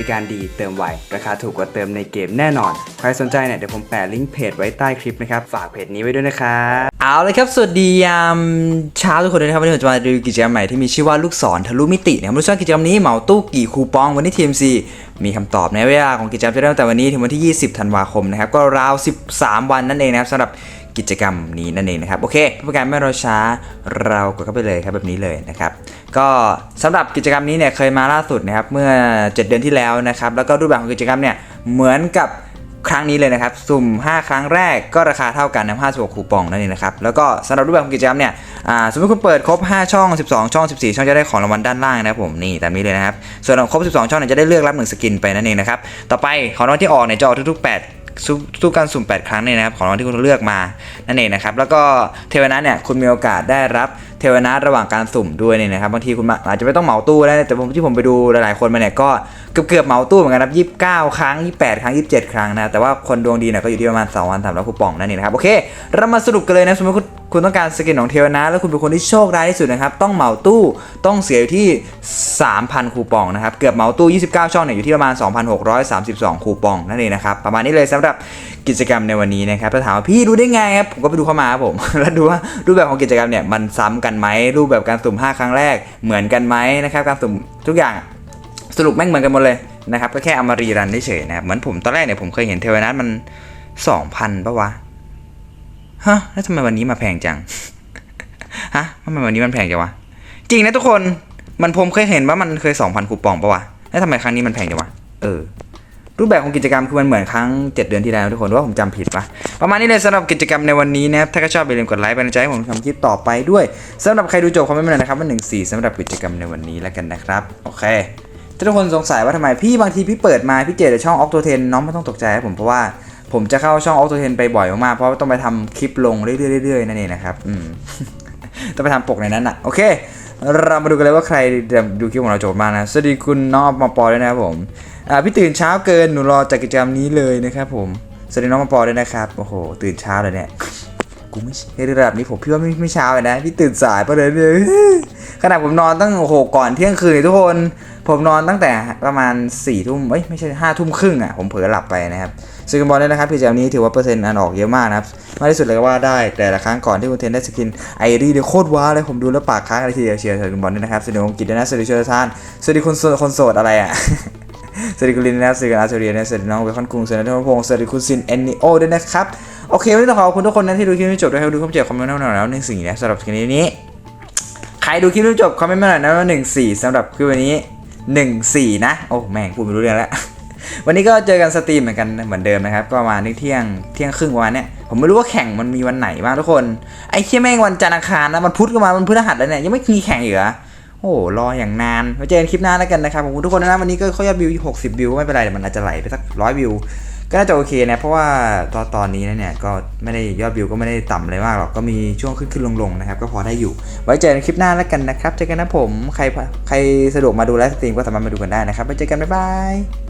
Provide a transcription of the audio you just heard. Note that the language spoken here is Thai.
ริการดีเติมไว ราคาถูกกว่าเติมในเกมแน่นอน ใครสนใจเนี่ยเดี๋ยวผมแปะลิงก์เพจไว้ใต้คลิปนะครับ ฝากเพจนี้ไว้ด้วยนะครับเอาเลยครับ สวัสดียามเช้าทุกคนนะครับ วันนี้ผมจะมาดูกิจกรรมใหม่ที่มีชื่อว่าลูกศรทะลุมิตินะครับรู้สึกว่ากิจกรรมนี้เหมาตู้กี่คูปองวันนี้ TMC มีคำตอบในเวลาของกิจกรรมจะเริ่มตั้งแต่วันนี้ถึงวันที่ 20 ธันวาคมนะครับก็ราว 13 วันนั่นเองนะครับสำหรับ กิจกรรมนี้นั่นเองนะครับ โอเคเพื่อการไม่รอช้าเรากดเข้าไปเลยครับแบบนี้เลยนะครับ ก็สำหรับกิจกรรมนี้เนี่ยเคยมาล่าสุดนะครับเมื่อ 7 เดือนที่แล้วนะครับ แล้วก็รูปแบบของกิจกรรมเนี่ยเหมือนกับครั้งนี้เลยนะครับ สุ่ม 5 ครั้งแรกก็ราคาเท่ากันนะ56คูปองนั่นเองนะครับ แล้วก็สำหรับรูปแบบของกิจกรรมเนี่ยสมมติคุณเปิดครบ 5 ช่อง 12 ช่อง 14 ช่องจะได้ของรางวัลด้านล่างนะครับผมนี่ตามนี้เลยนะครับ ส่วนของครบ 12 ช่องเนี่ยจะได้เลือกรับหนึ่งสกินไปนั่นเองนะครับ ต่อไปของรางวัลที่ออกเนี่ยจะออกทุกๆ 8 สู้การสุ่ม 8 ครั้งเนี่ยนะครับของรางวัลที่คุณเลือกมานั่นเองนะครับแล้วก็เทวนาเนี่ยคุณมีโอกาสได้รับเทวนาระหว่างการสุ่มด้วยเนี่ยนะครับบางทีคุณอาจจะไม่ต้องเหมาตู้ได้แต่ผมที่ผมไปดูหลายๆคนมาเนี่ยก็เกือบเกือบเหมาตู้เหมือนกันครับ29ครั้ง28ครั้ง27ครั้งนะแต่ว่าคนดวงดีเนี่ยก็อยู่ที่ประมาณ2วัน3 0 0คูปองนั่นเองนะครับโอเคเรามาสรุปกันเลยนะสมมติคุณคุณต้องการสกินของเทวนาแล้วคุณเป็นคนที่โชคร้ายที่สุดนะครับ ต้องเหมาตู้ต้องเสียอยู่ที่ 3,000 คูปองนะครับ เกือบเหมาตู้ 29 ช่องเนี่ยอยู่ที่ประมาณ 2,632 คูปองนั่นเองนะครับ ประมาณนี้เลยสำหรับกิจกรรมในวันนี้นะครับถ้าถามว่าพี่รู้ได้ไงครับ ผมก็ไปดูเข้ามาครับผม แล้วดูว่ารูปแบบของกิจกรรมเนี่ยมันซ้ำกันไหม รูปแบบการสุ่ม 5 ครั้งแรกเหมือนกันไหมนะครับ การสุ่มทุกอย่างสรุปแม่งเหมือนกันหมดเลยนะครับ ก็แค่เอามารีรันเฉยๆนะครับ เหมือนผมตอนแรกเนี่ยผมเคยเห็นเทวนัทมัน 2,000ปะวะ ฮะแล้วทำไมวันนี้มาแพงจังฮะทำไมวันนี้มันแพงจังวะจริงนะทุกคนมันผมเคยเห็นว่ามันเคย2,000คูปองปะวะแล้วทำไมครั้งนี้มันแพงจังวะเออรูปแบบของกิจกรรมคือมันเหมือนครั้ง 7 เดือนที่แล้วทุกคนว่าผมจำผิดปะประมาณนี้เลยสำหรับกิจกรรมในวันนี้นะครับถ้าก็ชอบอย่าลืมกดไลค์เป็นกำลังใจให้ผมทำคลิปต่อไปด้วยสำหรับใครดูจบคอมเมนต์มาหน่อยนะครับว่าหนึ่งสี่สำหรับกิจกรรมในวันนี้แล้วกันนะครับโอเคถ้าทุกคนสงสัยว่าทำไมพี่บางทีพี่เปิดมาพี่เจอแต่ช่องออฟโตเทนน้องไม่ต้องตกใจครับผมเพราะว่า ผมจะเข้าช่องออโตเทนไปบ่อยมากๆ เพราะต้องไปทำคลิปลงเรื่อยๆๆนั่นเองนะครับอืมต้องไปทำปกในนั้นอะ โอเค เรามาดูกันเลยว่าใครดูคลิปของเราจบมากนะ สวัสดีคุณน้องมาปอด้วยนะครับผม อ่าพี่ตื่นเช้าเกินหนูรอจากกิจกรรมนี้เลยนะครับผม สวัสดีน้องมาปอด้วยนะครับ โอ้โห ตื่นเช้าเลยเนี่ย กูไม่ในระดับนี้ผมพี่ว่าไม่ไม่เช้าเลยนะพี่ตื่นสายไปเลยเนี่ยขนาดผมนอนตั้งโอ้โหก่อนเที่ยงคืนทุกคน ผมนอนตั้งแต่ประมาณ4ี่ทุ่มเอ้ยไม่ใช่ห้าทุ่มครึ่งอะผมเผลอหลับไปนะครับซื้อกันบอลได้นะครับพี่เจ้านี้ถือว่าเปอร์เซ็นต์อันออกเยอะมากนะครับมากที่สุดเลยก็ว่าได้แต่ละครั้งก่อนที่คุณเทนได้สกินไอรีเนี่ยโคตรว้าเลยผมดูแล้วปากค้างอะไรทีเดียวเชียร์ซื้อกันบอลด้วยนะครับสวัสดีคุณกิตนะสวัสดีชอร์ทานสวัสดีคนโสดคนโสดอะไรอะสวัสดีคุณลินนะครับสวัสดีคุณอาร์เรียนะสวัสดีน้องเบคอนกรุงสวัสดีน้องพงศ์สวัสดีคุณซินแอนนิโอด้วยนะครับ โอเควันนี้ต้องขอบคุณทุกคนนะที่ดูคลิปนี้จบด้วยครับดูคลิปจบคอมเมนต์มาหน่อยแล้วหนึ่งสี่นะสำหรับคลิปนี้ ใครดูคลิปจบคอมเมนต์มาหน่อยนะว่าหนึ่งสี่สำหรับคลิปวันนี้หนึ่งสี่นะ โอ้แม่งพูดไม่รู้เรื่องแล้ววันนี้ก็เจอกันสตรีมเหมือนกันเหมือนเดิมนะครับ ก็มาเที่ยงเที่ยงครึ่งประมาณเนี้ยผมไม่รู้ว่าแข่งมันมีวันไหนบ้างทุกคน ไอ้เที่ยแม่งวันจันทร์อังคารนะมันพุธก็มามันพฤหัสแล้วเนี่ยยังไม่มีแข่งอีกเหรอโอ้รออย่างนานไว้เจอกันคลิปหน้าแล้วกันนะครับขอบคุณทุกคนนะวันนี้ก็เขายอดวิว60วิวไม่เป็นไรแต่มันอาจจะไหลไปสักร้อยวิว ก็น่าจะโอเคนะเพราะว่าตอนตอนนี้นเนี่ยก็ไม่ได้ยอดวิวก็ไม่ได้ต่ำอะไรมากหรอกก็มีช่วงขึ้นขึ้นลงลงนะครับก็พอได้อยู่ ไว้เจอกันคลิปหน้าแล้วกันนะครับเจอกันนะผมใครใครสะดวกมาดูไลฟ์สตรีมก็สามารถมาดูกันได้นะครับไว้เจอกันบ๊ายบาย